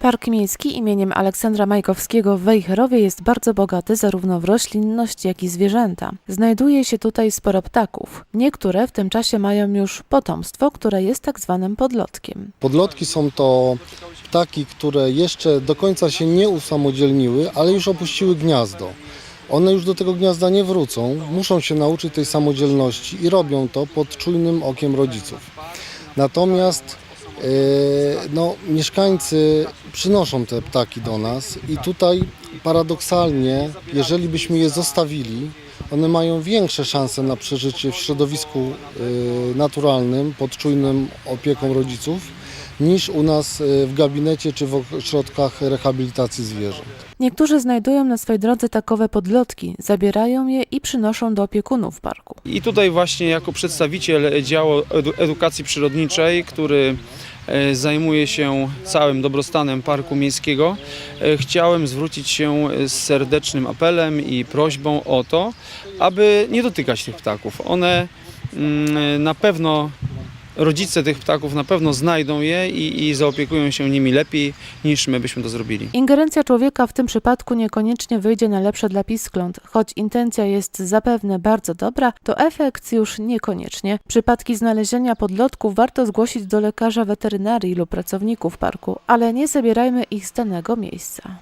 Park Miejski imieniem Aleksandra Majkowskiego w Wejherowie jest bardzo bogaty zarówno w roślinność, jak i zwierzęta. Znajduje się tutaj sporo ptaków. Niektóre w tym czasie mają już potomstwo, które jest tak zwanym podlotkiem. Podlotki są to ptaki, które jeszcze do końca się nie usamodzielniły, ale już opuściły gniazdo. One już do tego gniazda nie wrócą, muszą się nauczyć tej samodzielności i robią to pod czujnym okiem rodziców. Natomiast no, mieszkańcy przynoszą te ptaki do nas i tutaj paradoksalnie, jeżeli byśmy je zostawili, one mają większe szanse na przeżycie w środowisku e, naturalnym, pod czujnym opieką rodziców, niż u nas e, w gabinecie czy w ośrodkach rehabilitacji zwierząt. Niektórzy znajdują na swej drodze takowe podlotki, zabierają je i przynoszą do opiekunów parku. I tutaj właśnie jako przedstawiciel działu edu- edukacji przyrodniczej, który e, zajmuje się całym dobrostanem Parku Miejskiego, e, chciałem zwrócić się z serdecznym apelem i prośbą o to, aby nie dotykać tych ptaków. One mm, na pewno, rodzice tych ptaków na pewno znajdą je i, i zaopiekują się nimi lepiej niż my byśmy to zrobili. Ingerencja człowieka w tym przypadku niekoniecznie wyjdzie na lepsze dla piskląt. Choć intencja jest zapewne bardzo dobra, to efekt już niekoniecznie. Przypadki znalezienia podlotków warto zgłosić do lekarza weterynarii lub pracowników parku, ale nie zabierajmy ich z danego miejsca.